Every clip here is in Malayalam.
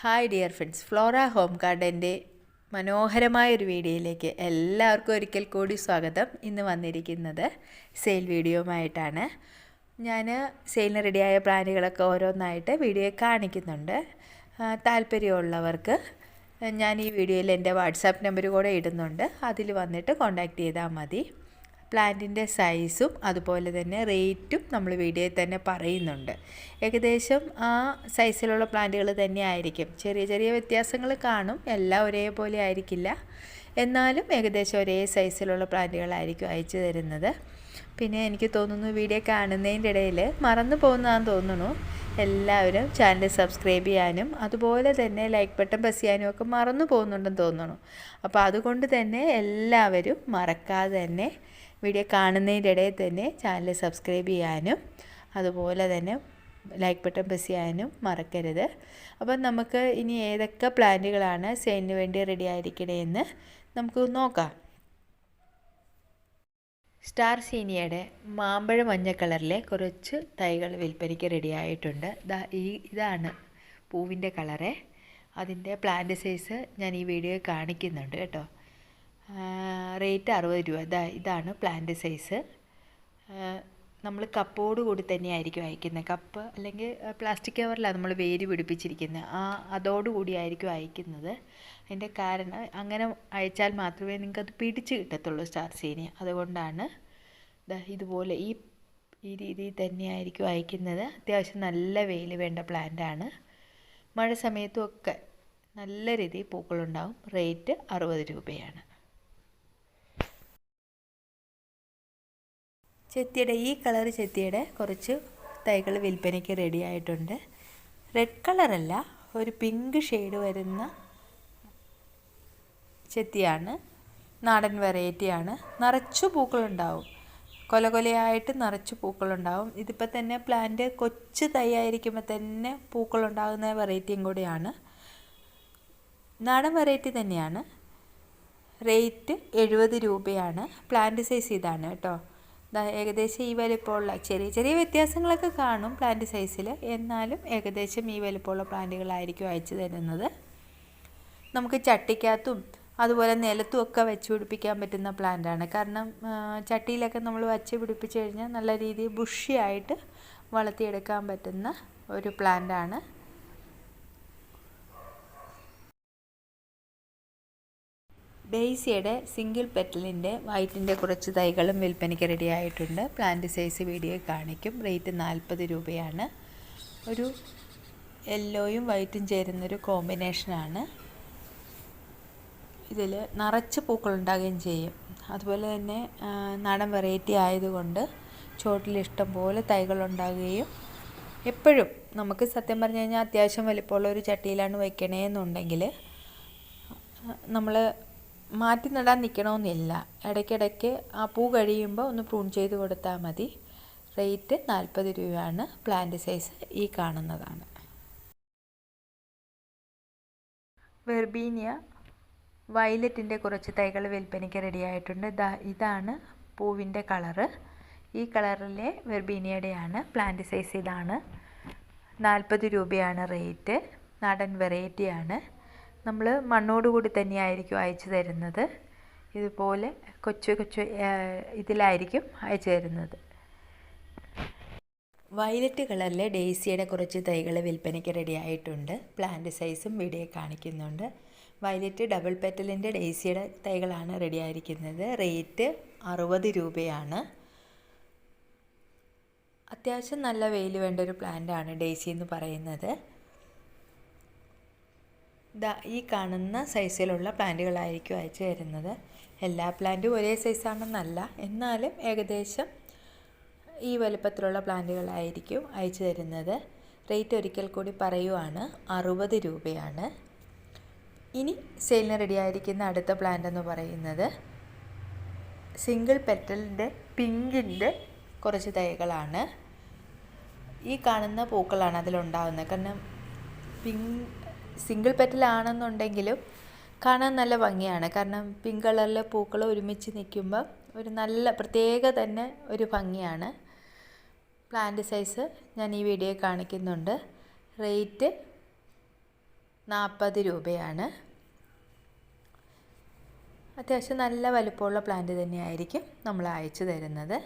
Hi dear friends Flora home ഗാർഡന്റെ മനോഹരമായ ഒരു വീഡിയോയിലേക്ക് എല്ലാവർക്കും ഒരിക്കൽ കൂടി സ്വാഗതം. ഇന്ന് വന്നിരിക്കുന്നത് സെയിൽ വീഡിയോയുമായിട്ടാണ്. ഞാൻ സെയിലിന് റെഡിയായ പ്ലാനുകളൊക്കെ ഓരോന്നായിട്ട് വീഡിയോ കാണിക്കുന്നുണ്ട്. താല്പര്യമുള്ളവർക്ക് ഞാൻ ഈ വീഡിയോയിൽ എന്റെ വാട്സാപ്പ് നമ്പർ കൂടെ ഇടുന്നുണ്ട്. അതിൽ വന്നിട്ട് കോൺടാക്റ്റ് ചെയ്താൽ മതി. പ്ലാന്റിന്റെ സൈസും അതുപോലെ തന്നെ റേറ്റും നമ്മൾ വീഡിയോയിൽ തന്നെ പറയുന്നുണ്ട്. ഏകദേശം ആ സൈസിലുള്ള പ്ലാന്റുകൾ തന്നെ ആയിരിക്കും. ചെറിയ ചെറിയ വ്യത്യാസങ്ങൾ കാണും. എല്ലാം ഒരേപോലെ ആയിരിക്കില്ല. എന്നാലും ഏകദേശം ഒരേ സൈസിലുള്ള പ്ലാന്റുകളായിരിക്കും അയച്ചു തരുന്നത്. പിന്നെ എനിക്ക് തോന്നുന്നു വീഡിയോ കാണുന്നതിന്റെ ഇടയിൽ മറന്നു പോകുന്നതാണെന്ന് തോന്നുന്നു. എല്ലാവരും ചാനൽ സബ്സ്ക്രൈബ് ചെയ്യാനും അതുപോലെ തന്നെ ലൈക്ക് ബട്ടൺ പ്രസ് ചെയ്യാനും ഒക്കെ മറന്നു പോകുന്നുണ്ടെന്ന് തോന്നുന്നു. അപ്പോൾ അതുകൊണ്ട് തന്നെ എല്ലാവരും മറക്കാതെ തന്നെ വീഡിയോ കാണുന്നതിന്റെ ഇടയിൽ തന്നെ ചാനൽ സബ്സ്ക്രൈബ് ചെയ്യാനും അതുപോലെ തന്നെ ലൈക്ക് ബട്ടൺ പ്രസ് ചെയ്യാനും മറക്കരുത്. അപ്പം നമുക്ക് ഇനി ഏതൊക്കെ പ്ലാന്റുകളാണ് സെയിലിന് വേണ്ടി റെഡി ആയിരിക്കണേന്ന് നമുക്ക് നോക്കാം. സ്റ്റാർ സീനിയയുടെ മാമ്പഴ മഞ്ഞ കളറിലെ കുറച്ച് തൈകൾ വിൽപ്പനയ്ക്ക് റെഡി ആയിട്ടുണ്ട്. ദാ ഈ ഇതാണ് പൂവിന്റെ കളറ്. അതിന്റെ പ്ലാന്റ് സൈസ് ഞാൻ ഈ വീഡിയോ കാണിക്കുന്നുണ്ട് കേട്ടോ. റേറ്റ് അറുപത് രൂപ. ഇതാ ഇതാണ് പ്ലാന്റ് സൈസ് നമ്മൾ കപ്പോട് കൂടി തന്നെയായിരിക്കും അയക്കുന്നത് കപ്പ് അല്ലെങ്കിൽ പ്ലാസ്റ്റിക് കവറിലാണ് നമ്മൾ വേര് പിടിപ്പിച്ചിരിക്കുന്നത് ആ അതോടുകൂടി ആയിരിക്കും അയക്കുന്നത്. അതിന്റെ കാരണം അങ്ങനെ അയച്ചാൽ മാത്രമേ നിങ്ങൾക്ക് അത് പിടിച്ച് കിട്ടത്തുള്ളൂ സ്റ്റാർ സീനി അതുകൊണ്ടാണ് ഇതുപോലെ ഈ ഈ രീതിയിൽ തന്നെയായിരിക്കും അയക്കുന്നത്. അത്യാവശ്യം നല്ല വെയിൽ വേണ്ട പ്ലാന്റാണ് മഴ സമയത്തും ഒക്കെ നല്ല രീതിയിൽ പൂക്കളുണ്ടാവും. റേറ്റ് അറുപത് രൂപയാണ്. ചെത്തിയുടെ ഈ കളർ ചെത്തിയുടെ കുറച്ച് തൈകൾ വിൽപ്പനയ്ക്ക് റെഡി ആയിട്ടുണ്ട്. റെഡ് കളറല്ല ഒരു പിങ്ക് ഷെയ്ഡ് വരുന്ന ചെത്തിയാണ്. നാടൻ വെറൈറ്റിയാണ് നിറച്ചു പൂക്കളുണ്ടാവും. കൊല കൊലയായിട്ട് നിറച്ച് പൂക്കളുണ്ടാവും. ഇതിപ്പോൾ തന്നെ പ്ലാന്റ് കൊച്ചു തൈ ആയിരിക്കുമ്പോൾ തന്നെ പൂക്കളുണ്ടാകുന്ന വെറൈറ്റിയും കൂടിയാണ്. നാടൻ വെറൈറ്റി തന്നെയാണ്. റേറ്റ് എഴുപത് രൂപയാണ്. പ്ലാന്റ് സൈസ് ഇതാണ് കേട്ടോ. ഏകദേശം ഈ വലിപ്പമുള്ള ചെറിയ ചെറിയ വ്യത്യാസങ്ങളൊക്കെ കാണും പ്ലാന്റ് സൈസിൽ എന്നാലും ഏകദേശം ഈ വലിപ്പമുള്ള പ്ലാന്റുകളായിരിക്കും അയച്ചു തരുന്നത്. നമുക്ക് ചട്ടിക്കകത്തും അതുപോലെ നിലത്തും ഒക്കെ വെച്ച് പിടിപ്പിക്കാൻ പറ്റുന്ന പ്ലാന്റാണ് കാരണം ചട്ടിയിലൊക്കെ നമ്മൾ വച്ച് പിടിപ്പിച്ച് കഴിഞ്ഞാൽ നല്ല രീതിയിൽ ബുഷിയായിട്ട് വളർത്തിയെടുക്കാൻ പറ്റുന്ന ഒരു പ്ലാന്റാണ് ഡെയ്സിയുടെ സിംഗിൾ പെറ്റലിന്റെ വൈറ്റിന്റെ കുറച്ച് തൈകളും വിൽപ്പനയ്ക്ക് റെഡി ആയിട്ടുണ്ട് പ്ലാന്റ് സൈസ് വീഡിയോ കാണിക്കും. റേറ്റ് നാൽപ്പത് രൂപയാണ്. ഒരു യെല്ലോയും വൈറ്റും ചേരുന്നൊരു കോമ്പിനേഷനാണ് ഇതിൽ നിറച്ച് പൂക്കളുണ്ടാകുകയും ചെയ്യും. അതുപോലെ തന്നെ നാടൻ വെറൈറ്റി ആയതുകൊണ്ട് ചോട്ടിൽ ഇഷ്ടം പോലെ തൈകളുണ്ടാകുകയും എപ്പോഴും നമുക്ക് സത്യം പറഞ്ഞു കഴിഞ്ഞാൽ അത്യാവശ്യം വലിപ്പമുള്ള ഒരു ചട്ടിയിലാണ് വയ്ക്കണേ എന്നുണ്ടെങ്കിൽ നമ്മൾ മാറ്റി നടാൻ നിൽക്കണമെന്നില്ല ഇടയ്ക്കിടയ്ക്ക് ആ പൂ കഴിയുമ്പോൾ ഒന്ന് പ്രൂൺ ചെയ്ത് കൊടുത്താൽ മതി. റേറ്റ് നാൽപ്പത് രൂപയാണ്. പ്ലാന്റ് സൈസ് ഈ കാണുന്നതാണ്. വെർബീനിയ വയലറ്റിന്റെ കുറച്ച് തൈകൾ വിൽപ്പനയ്ക്ക് റെഡി ആയിട്ടുണ്ട് ദാ ഇതാണ് പൂവിന്റെ കളറ്. ഈ കളറിലെ വെർബീനിയയുടെയാണ്. പ്ലാന്റ് സൈസ് ഇതാണ്. നാൽപ്പത് രൂപയാണ് റേറ്റ്. നാടൻ വെറൈറ്റിയാണ്. നമ്മൾ മണ്ണോടുകൂടി തന്നെയായിരിക്കും അയച്ചു തരുന്നത്. ഇതുപോലെ കൊച്ചു കൊച്ചു ഇതിലായിരിക്കും അയച്ചു തരുന്നത്. വയലറ്റ് കളറിലെ ഡേസിയുടെ കുറച്ച് തൈകൾ വിൽപ്പനയ്ക്ക് റെഡി ആയിട്ടുണ്ട്. പ്ലാന്റ് സൈസും വീഡിയോ കാണിക്കുന്നുണ്ട്. വയലറ്റ് ഡബിൾ പെറ്റലിന്റെ ഡേസിയുടെ തൈകളാണ് റെഡി ആയിരിക്കുന്നത്. റേറ്റ് അറുപത് രൂപയാണ്. അത്യാവശ്യം നല്ല വെയിൽ വേണ്ട ഒരു പ്ലാന്റാണ് ഡേസി എന്ന് പറയുന്നത്. ദാ ഈ കാണുന്ന സൈസിലുള്ള പ്ലാന്റുകളായിരിക്കും അയച്ചു തരുന്നത്. എല്ലാ പ്ലാന്റും ഒരേ സൈസാണെന്നല്ല എന്നാലും ഏകദേശം ഈ വലുപ്പത്തിലുള്ള പ്ലാന്റുകളായിരിക്കും അയച്ചു തരുന്നത്. റേറ്റ് ഒരിക്കൽ കൂടി പറയുവാണ് അറുപത് രൂപയാണ്. ഇനി സെയിലിന് റെഡി ആയിരിക്കുന്ന അടുത്ത പ്ലാന്റ് എന്ന് പറയുന്നത് സിംഗിൾ പെറ്റലിന്റെ പിങ്കിന്റെ കുറച്ച് തൈകളാണ്. ഈ കാണുന്ന പൂക്കളാണ് അതിലുണ്ടാകുന്നത് കാരണം പിങ്ക് സിംഗിൾ പെറ്റലാണെന്നുണ്ടെങ്കിലും കാണാൻ നല്ല ഭംഗിയാണ്. കാരണം പിങ്ക് കളറിലെ പൂക്കൾ ഒരുമിച്ച് നിൽക്കുമ്പോൾ ഒരു നല്ല പ്രത്യേക തന്നെ ഒരു ഭംഗിയാണ്. പ്ലാന്റ് സൈസ് ഞാൻ ഈ വീഡിയോ കാണിക്കുന്നുണ്ട്. റേറ്റ് നാൽപ്പത് രൂപയാണ്. അത്യാവശ്യം നല്ല വലുപ്പമുള്ള പ്ലാന്റ് തന്നെയായിരിക്കും നമ്മൾ അയച്ചു തരുന്നത്.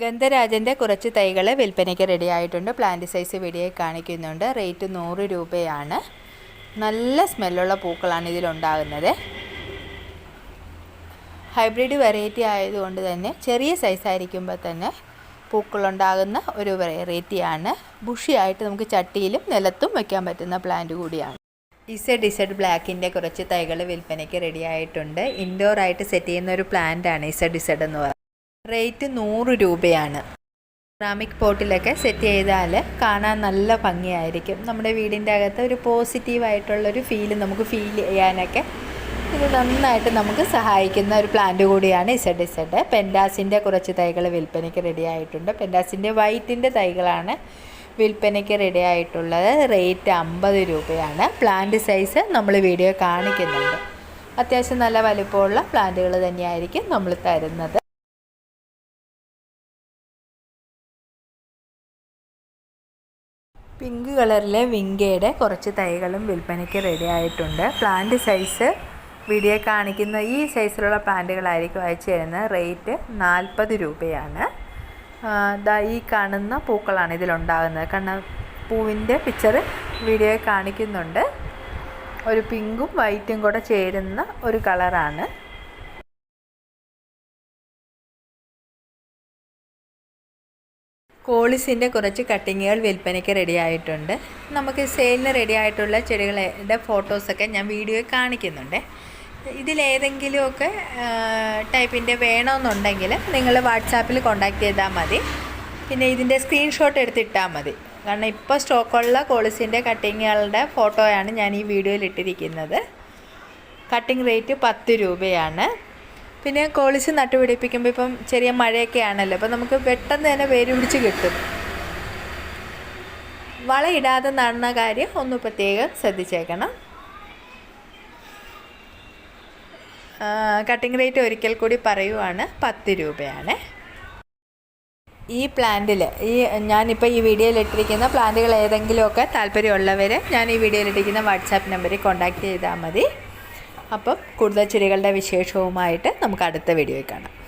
ഗന്ധരാജന്റെ കുറച്ച് തൈകൾ വിൽപ്പനയ്ക്ക് റെഡിയായിട്ടുണ്ട്. പ്ലാന്റ് സൈസ് വീഡിയോ കാണിക്കുന്നുണ്ട്. റേറ്റ് നൂറ് രൂപയാണ്. നല്ല സ്മെല്ലുള്ള പൂക്കളാണ് ഇതിലുണ്ടാകുന്നത് ഹൈബ്രിഡ് വെറൈറ്റി ആയതുകൊണ്ട് തന്നെ ചെറിയ സൈസായിരിക്കുമ്പോൾ തന്നെ പൂക്കളുണ്ടാകുന്ന ഒരു വെറൈറ്റിയാണ് ബുഷിയായിട്ട് നമുക്ക് ചട്ടിയിലും നിലത്തും വയ്ക്കാൻ പറ്റുന്ന പ്ലാന്റ് കൂടിയാണ്. ഇസഡ് ഇസഡ് ബ്ലാക്കിന്റെ കുറച്ച് തൈകൾ വിൽപ്പനയ്ക്ക് റെഡിയായിട്ടുണ്ട് ഇൻഡോറായിട്ട് സെറ്റ് ചെയ്യുന്ന ഒരു പ്ലാന്റ് ആണ് ഇസഡ് ഇസഡ് എന്ന് പറയുന്നത്. റേറ്റ് നൂറ് രൂപയാണ്. സെറാമിക് പോട്ടിലൊക്കെ സെറ്റ് ചെയ്താൽ കാണാൻ നല്ല ഭംഗിയായിരിക്കും. നമ്മുടെ വീടിന്റെ അകത്ത് ഒരു പോസിറ്റീവായിട്ടുള്ളൊരു ഫീൽ നമുക്ക് ഫീൽ ചെയ്യാനൊക്കെ ഇത് നന്നായിട്ട് നമുക്ക് സഹായിക്കുന്ന ഒരു പ്ലാന്റ് കൂടിയാണ് ഇസഡ് ഇസഡ് പെൻഡാസിന്റെ കുറച്ച് തൈകൾ വിൽപ്പനയ്ക്ക് റെഡി ആയിട്ടുണ്ട്. പെൻഡാസിന്റെ വൈറ്റിന്റെ തൈകളാണ് വിൽപ്പനയ്ക്ക് റെഡി ആയിട്ടുള്ളത്. റേറ്റ് അമ്പത് രൂപയാണ്. പ്ലാന്റ് സൈസ് നമ്മൾ വീഡിയോ കാണിക്കുന്നുണ്ട്. അത്യാവശ്യം നല്ല വലുപ്പമുള്ള പ്ലാന്റുകൾ തന്നെയായിരിക്കും നമ്മൾ തരുന്നത്. പിങ്ക് കളറിലെ വിങ്കയുടെ കുറച്ച് തൈകളും വിൽപ്പനയ്ക്ക് റെഡി ആയിട്ടുണ്ട്. പ്ലാന്റ് സൈസ് വീഡിയോ കാണിക്കുന്ന ഈ സൈസിലുള്ള പ്ലാന്റുകളായിരിക്കും അയച്ചു തരുന്നത്. റേറ്റ് നാൽപ്പത് രൂപയാണ്. ഈ കാണുന്ന പൂക്കളാണ് ഇതിലുണ്ടാകുന്നത്. കാരണം പൂവിന്റെ പിക്ചർ വീഡിയോ കാണിക്കുന്നുണ്ട്. ഒരു പിങ്കും വൈറ്റും കൂടെ ചേരുന്ന ഒരു കളറാണ് കോളിസിന്റെ കുറച്ച് കട്ടിങ്ങുകൾ വിൽപ്പനയ്ക്ക് റെഡി ആയിട്ടുണ്ട്. നമുക്ക് സെയിലിന് റെഡി ആയിട്ടുള്ള ചെടികളുടെ ഫോട്ടോസൊക്കെ ഞാൻ വീഡിയോയിൽ കാണിക്കുന്നുണ്ട്. ഇതിലേതെങ്കിലുമൊക്കെ ടൈപ്പിന്റെ വേണമെന്നുണ്ടെങ്കിൽ നിങ്ങൾ വാട്സാപ്പിൽ കോണ്ടാക്ട് ചെയ്താൽ മതി. പിന്നെ ഇതിന്റെ സ്ക്രീൻഷോട്ട് എടുത്തിട്ടാൽ മതി. കാരണം ഇപ്പോൾ സ്റ്റോക്കുള്ള കോളിസിന്റെ കട്ടിങ്ങുകളുടെ ഫോട്ടോയാണ് ഞാൻ ഈ വീഡിയോയിൽ ഇട്ടിരിക്കുന്നത്. കട്ടിങ് റേറ്റ് പത്ത് രൂപയാണ്. പിന്നെ കോളിസ് നട്ടുപിടിപ്പിക്കുമ്പോൾ ഇപ്പം ചെറിയ മഴയൊക്കെ ആണല്ലോ അപ്പം നമുക്ക് പെട്ടെന്ന് തന്നെ വേര് പിടിച്ച് കിട്ടും. വളയിടാതെ നടുന്ന കാര്യം ഒന്ന് പ്രത്യേകം ശ്രദ്ധിച്ചേക്കണം. കട്ടിംഗ് റേറ്റ് ഒരിക്കൽ കൂടി പറയുവാണ് പത്ത് രൂപയാണ്. ഈ പ്ലാന്റിൽ ഈ ഞാനിപ്പോൾ ഈ വീഡിയോയിൽ ഇട്ടിരിക്കുന്ന പ്ലാന്റുകൾ ഏതെങ്കിലുമൊക്കെ താല്പര്യമുള്ളവർ ഞാൻ ഈ വീഡിയോയിൽ ഇട്ടിരിക്കുന്ന വാട്സാപ്പ് നമ്പറിൽ കോൺടാക്റ്റ് ചെയ്താൽ മതി. അപ്പം കൂടുതൽ ചെടികളുടെ വിശേഷവുമായിട്ട് നമുക്ക് അടുത്ത വീഡിയോയിൽ കാണാം.